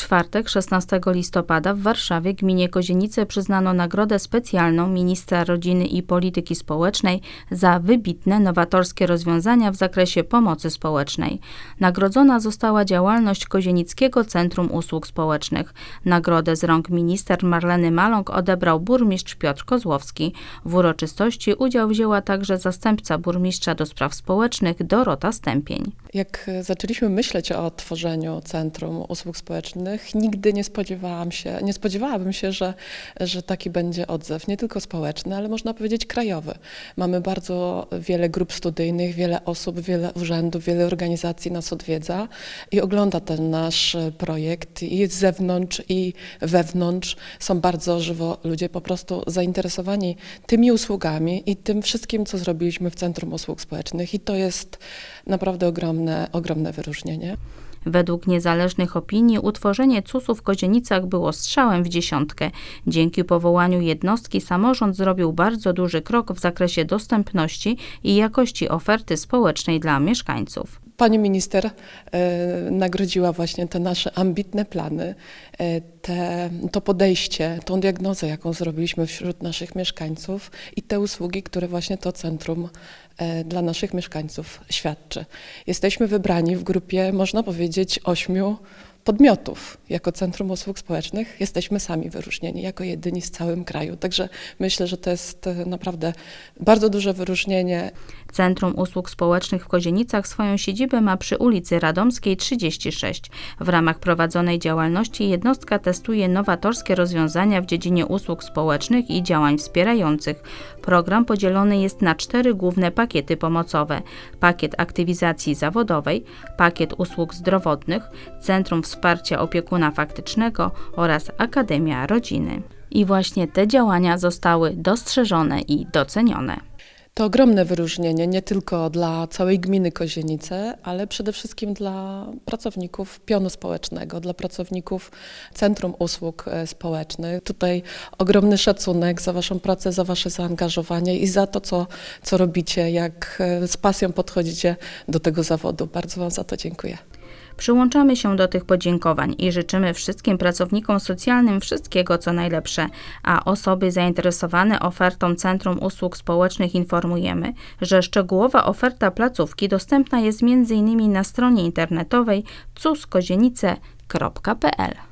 czwartek, 16 listopada w Warszawie gminie Kozienice przyznano nagrodę specjalną ministra rodziny i polityki społecznej za wybitne nowatorskie rozwiązania w zakresie pomocy społecznej. Nagrodzona została działalność Kozienickiego Centrum Usług Społecznych. Nagrodę z rąk minister Marleny Maląg odebrał burmistrz Piotr Kozłowski. W uroczystości udział wzięła także zastępca burmistrza do spraw społecznych Dorota Stępień. Jak zaczęliśmy myśleć o tworzeniu Centrum Usług Społecznych, nigdy nie spodziewałam się, nie spodziewałabym się, że, że taki będzie odzew, nie tylko społeczny, ale można powiedzieć krajowy. Mamy bardzo wiele grup studyjnych, wiele osób, wiele urzędów, wiele organizacji nas odwiedza i ogląda ten nasz projekt i z zewnątrz i wewnątrz są bardzo żywo ludzie po prostu zainteresowani tymi usługami i tym wszystkim, co zrobiliśmy w Centrum Usług Społecznych i to jest naprawdę ogromne, ogromne wyróżnienie. Według niezależnych opinii utworzenie CUS-u w Kozienicach było strzałem w dziesiątkę. Dzięki powołaniu jednostki samorząd zrobił bardzo duży krok w zakresie dostępności i jakości oferty społecznej dla mieszkańców. Pani minister e, nagrodziła właśnie te nasze ambitne plany, e, te, to podejście, tą diagnozę, jaką zrobiliśmy wśród naszych mieszkańców i te usługi, które właśnie to centrum e, dla naszych mieszkańców świadczy. Jesteśmy wybrani w grupie, można powiedzieć, ośmiu podmiotów. Jako Centrum Usług Społecznych jesteśmy sami wyróżnieni, jako jedyni z całym kraju. Także myślę, że to jest e, naprawdę bardzo duże wyróżnienie. Centrum Usług Społecznych w Kozienicach swoją siedzibę ma przy ulicy Radomskiej 36. W ramach prowadzonej działalności jednostka testuje nowatorskie rozwiązania w dziedzinie usług społecznych i działań wspierających. Program podzielony jest na cztery główne pakiety pomocowe: pakiet aktywizacji zawodowej, pakiet usług zdrowotnych, Centrum Wsparcia Opiekuna Faktycznego oraz Akademia Rodziny. I właśnie te działania zostały dostrzeżone i docenione. To ogromne wyróżnienie nie tylko dla całej gminy Kozienice, ale przede wszystkim dla pracowników pionu społecznego, dla pracowników Centrum Usług e, Społecznych. Tutaj ogromny szacunek za Waszą pracę, za Wasze zaangażowanie i za to, co, co robicie, jak e, z pasją podchodzicie do tego zawodu. Bardzo Wam za to dziękuję. Przyłączamy się do tych podziękowań i życzymy wszystkim pracownikom socjalnym wszystkiego co najlepsze, a osoby zainteresowane ofertą Centrum Usług Społecznych informujemy, że szczegółowa oferta placówki dostępna jest m.in. na stronie internetowej cuskozienice.pl.